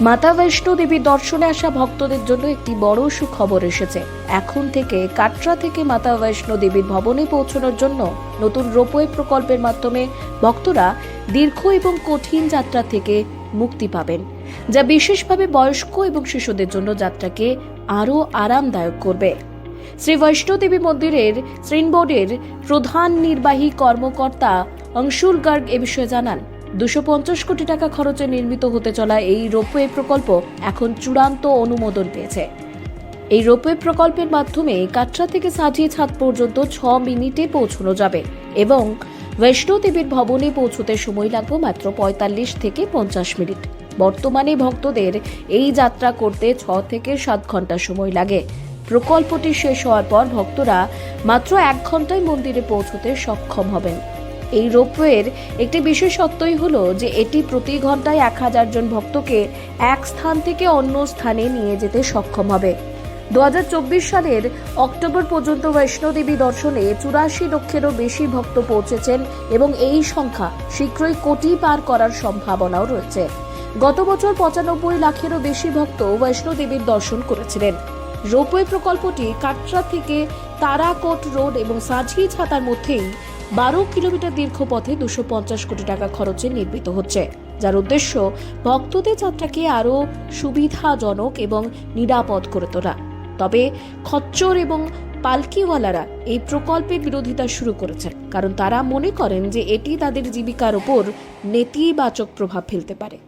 মাতা বৈষ্ণো দেবী দর্শনে আসা ভক্তদের জন্য একটি বড় সুখবর এসেছে। এখন থেকে কাটরা থেকে মাতা বৈষ্ণো দেবীর ভবনে পৌঁছানোর জন্য নতুন রোপওয়ে প্রকল্পের মাধ্যমে ভক্তরা দীর্ঘ এবং কঠিন যাত্রা থেকে মুক্তি পাবেন, যা বিশেষভাবে বয়স্ক এবং শিশুদের জন্য যাত্রাকে আরও আরামদায়ক করবে। শ্রী বৈষ্ণোদেবী মন্দিরের শ্রীনবোর্ডের প্রধান নির্বাহী কর্মকর্তা অংশুল গার্গ এ বিষয়ে জানান দুশো কোটি টাকা খরচে নির্মিত হতে চলা এই রোপওয়ে প্রকল্প এখন চূড়ান্ত অনুমোদন পেয়েছে। এই রোপওয়ে প্রকল্পের মাধ্যমে কাটরা থেকে সাজিয়ে ছাদ পর্যন্ত ছ মিনিটে পৌঁছানো যাবে এবং বৈষ্ণোদেবীর ভবনে পৌঁছতে সময় লাগবে মাত্র পঁয়তাল্লিশ থেকে পঞ্চাশ মিনিট। বর্তমানে ভক্তদের এই যাত্রা করতে ছ থেকে সাত ঘণ্টা সময় লাগে। প্রকল্পটি শেষ হওয়ার পর ভক্তরা মাত্র এক ঘন্টায় মন্দিরে পৌঁছতে সক্ষম হবেন। এই রোপওয়ের একটি বিশেষত্বই হল যে এটি প্রতি ঘন্টায় এক হাজার জন ভক্তকে এক স্থান থেকে অন্য স্থানে নিয়ে যেতে সক্ষম হবে। দু হাজার চব্বিশ সালের অক্টোবর পর্যন্ত বৈষ্ণোদেবী দর্শনে চুরাশি লক্ষেরও বেশি ভক্ত পৌঁছেছেন এবং এই সংখ্যা শীঘ্রই কোটি পার করার সম্ভাবনাও রয়েছে। গত বছর পঁচানব্বই লাখেরও বেশি ভক্ত বৈষ্ণোদেবীর দর্শন করেছিলেন। রোপওয়ে প্রকল্পটি কাটরা থেকে তারাকোট রোড এবং সাঁঝি ছাতার মধ্যেই বারো কিলোমিটার দীর্ঘ পথে দুশো পঞ্চাশ কোটি টাকা খরচে নির্মিত হচ্ছে, যার উদ্দেশ্য ভক্তদের যাত্রাকে আরও সুবিধাজনক এবং নিরাপদ করে তোলা। তবে খচ্চর এবং পালকিওয়ালারা এই প্রকল্পের বিরোধিতা শুরু করেছেন, কারণ তারা মনে করেন যে এটি তাদের জীবিকার উপর নেতিবাচক প্রভাব ফেলতে পারে।